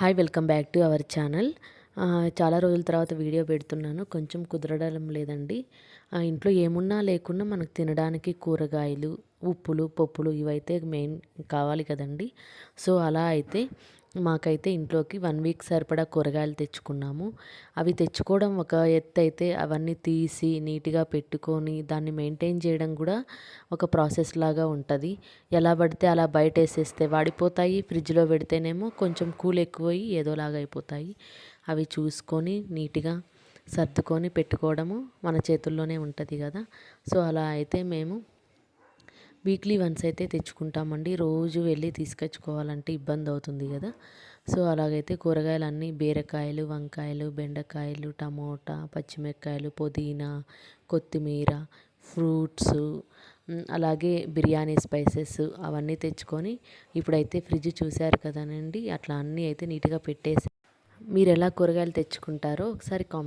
Hi welcome back to our channel చాలా రోజుల తర్వాత వీడియో పెడుతున్నాను. కొంచెం కుదరడం లేదండి. ఇంట్లో ఏమున్నా లేకున్నా మనకు తినడానికి కూరగాయలు ఉప్పులు పప్పులు ఇవైతే మెయిన్ కావాలి కదండి. సో అలా అయితే మాకైతే ఇంట్లోకి వన్ వీక్ సరిపడా కూరగాయలు తెచ్చుకున్నాము. అవి తెచ్చుకోవడం ఒక ఎత్తు అయితే అవన్నీ తీసి నీట్గా పెట్టుకొని దాన్ని మెయింటైన్ చేయడం కూడా ఒక ప్రాసెస్ లాగా ఉంటుంది. ఎలా పడితే అలా బయట వేసేస్తే వాడిపోతాయి ఫ్రిడ్జ్లో పెడితేనేమో కొంచెం కూల్ ఎక్కువయ్యి ఏదోలాగా అయిపోతాయి. అవి చూసుకొని నీట్గా సర్దుకొని పెట్టుకోవడము మన చేతుల్లోనే ఉంటుంది కదా. సో అలా అయితే మేము వీక్లీ వన్స్ అయితే తెచ్చుకుంటామండి. రోజు వెళ్ళి తీసుకొచ్చుకోవాలంటే ఇబ్బంది అవుతుంది కదా. సో అలాగైతే కూరగాయలన్నీ బీరకాయలు వంకాయలు బెండకాయలు టమోటా పచ్చిమిరకాయలు పుదీనా కొత్తిమీర ఫ్రూట్స్ అలాగే బిర్యానీ స్పైసెస్ అవన్నీ తెచ్చుకొని ఇప్పుడైతే ఫ్రిడ్జ్ చూశారు కదానండి. అట్లా అన్నీ అయితే నీట్గా పెట్టేసి మీరు ఎలా కూరగాయలు తెచ్చుకుంటారో ఒకసారి కామెంట్